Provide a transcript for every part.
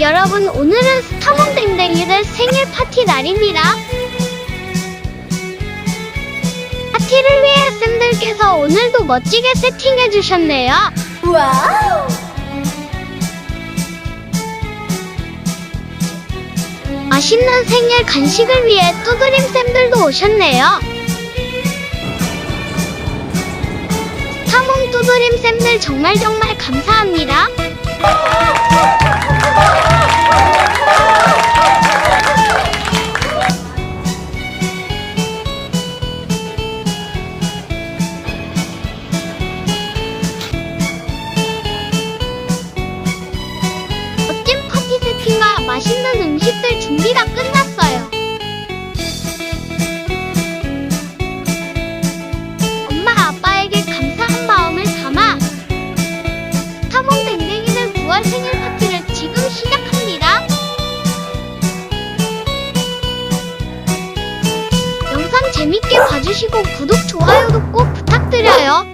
여러분 오늘은 스타몬 댕댕이들 생일 파티 날입니다. 파티를 위해 쌤들께서 오늘도 멋지게 세팅해 주셨네요. 와우! 맛있는 생일 간식을 위해 뚜드림 쌤들도 오셨네요. 스타몬 뚜드림 쌤들 정말 정말 감사합니다. 음식들 준비 다 끝났어요. 엄마 아빠에게 감사한 마음을 담아 스타몽 댕댕이들 9월 생일 파티를 지금 시작합니다. 영상 재밌게 봐주시고 구독, 좋아요도 꼭 부탁드려요.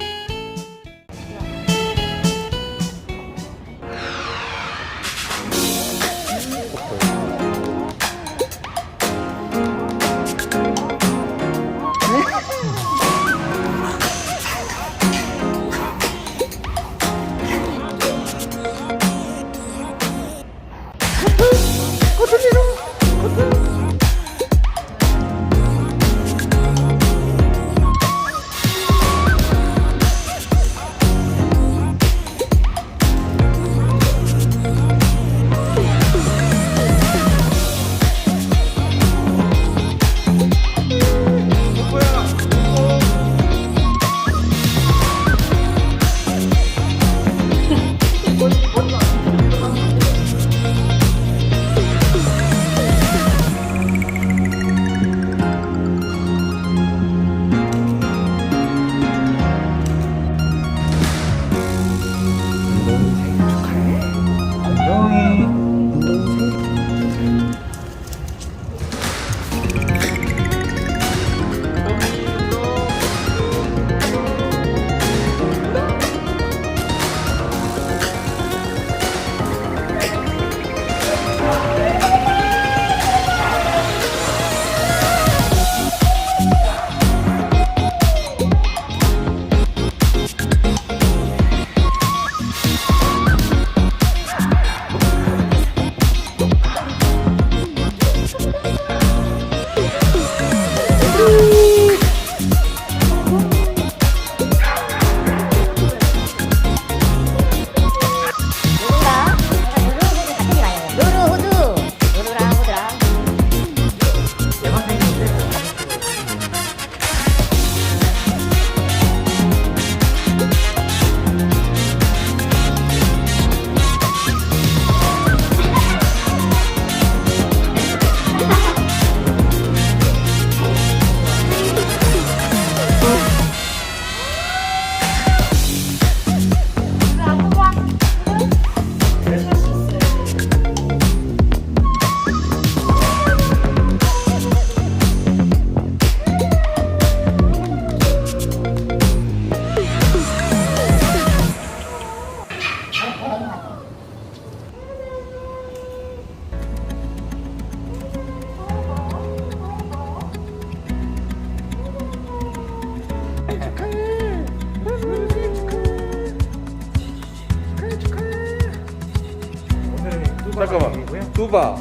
잠깐만. 뚜바,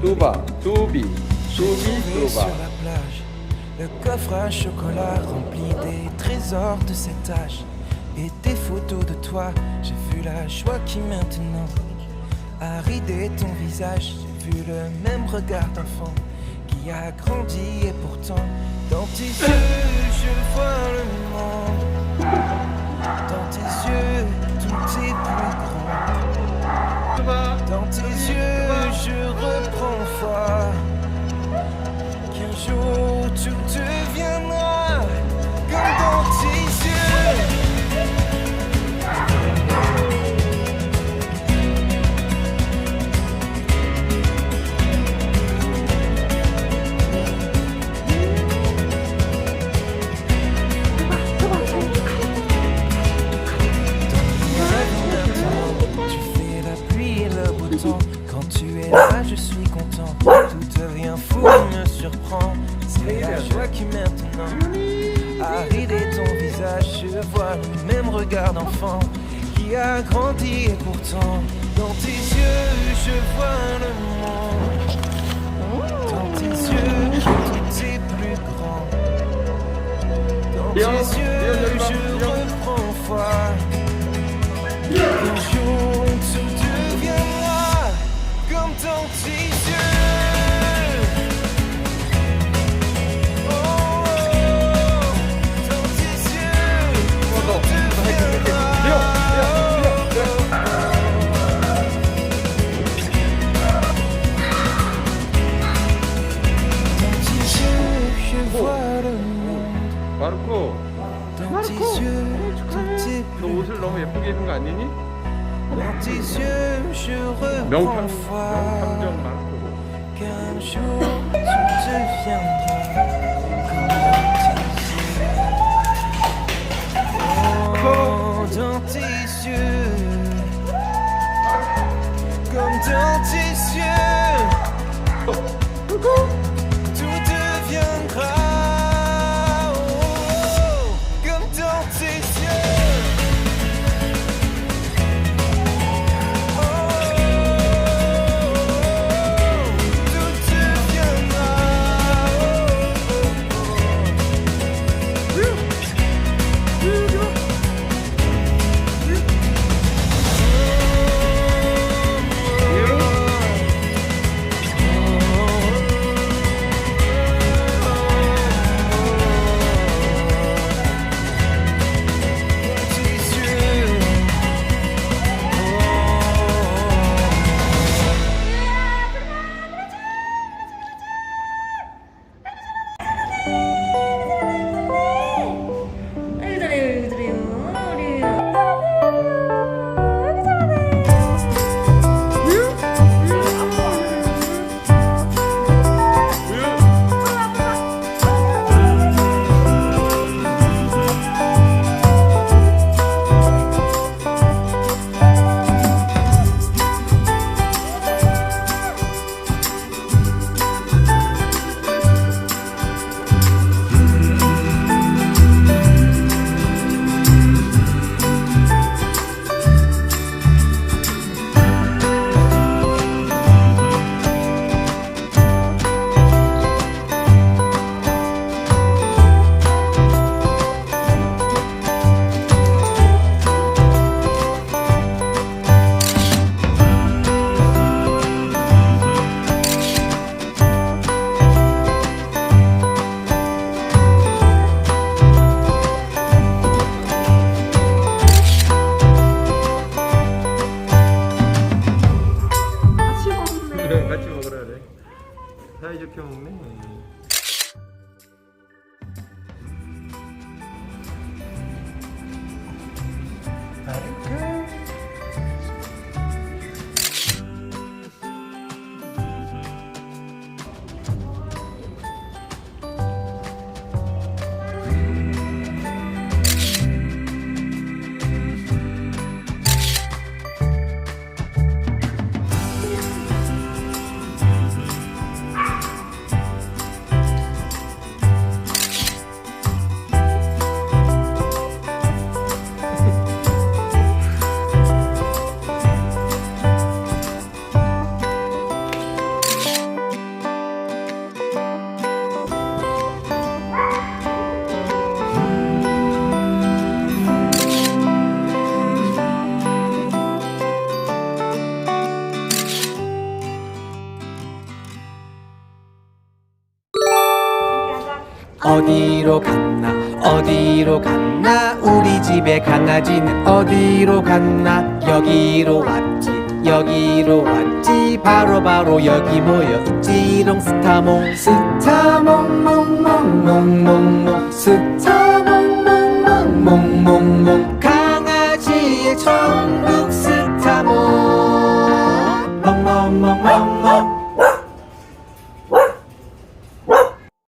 뚜바, 뚜비, 뚜비, Sur 뚜바. la plage, le coffre à chocolat rempli des trésors de cet âge et des photos de toi. J'ai vu la joie qui maintenant a ridé ton visage. J'ai vu le même regard d'enfant qui a grandi et pourtant dans tes yeux je vois le monde. Dans tes yeux tout est plus grand. dans tes yeux je reprends foi. Qu'un jour tout deviendra a ridé ton visage. Je vois le même regard d'enfant qui a grandi et pourtant dans tes yeux je vois le monde. Dans tes yeux tout est plus grand. Dans tes yeux je reprends foi. 마르코 tout est 너 옷을 너무 예쁘게 입은 거 아니니? 명탐 명탐정 마르코 그래 같이 먹으라 그래 사이좋게 먹네 어디로 갔나 어디로 갔나 우리 집에 강아지는 어디로 갔나 여기로 왔지 여기로 왔지 바로 바로 여기 모여 있지롱 스타몽 스타몽 몽몽몽몽몽 스타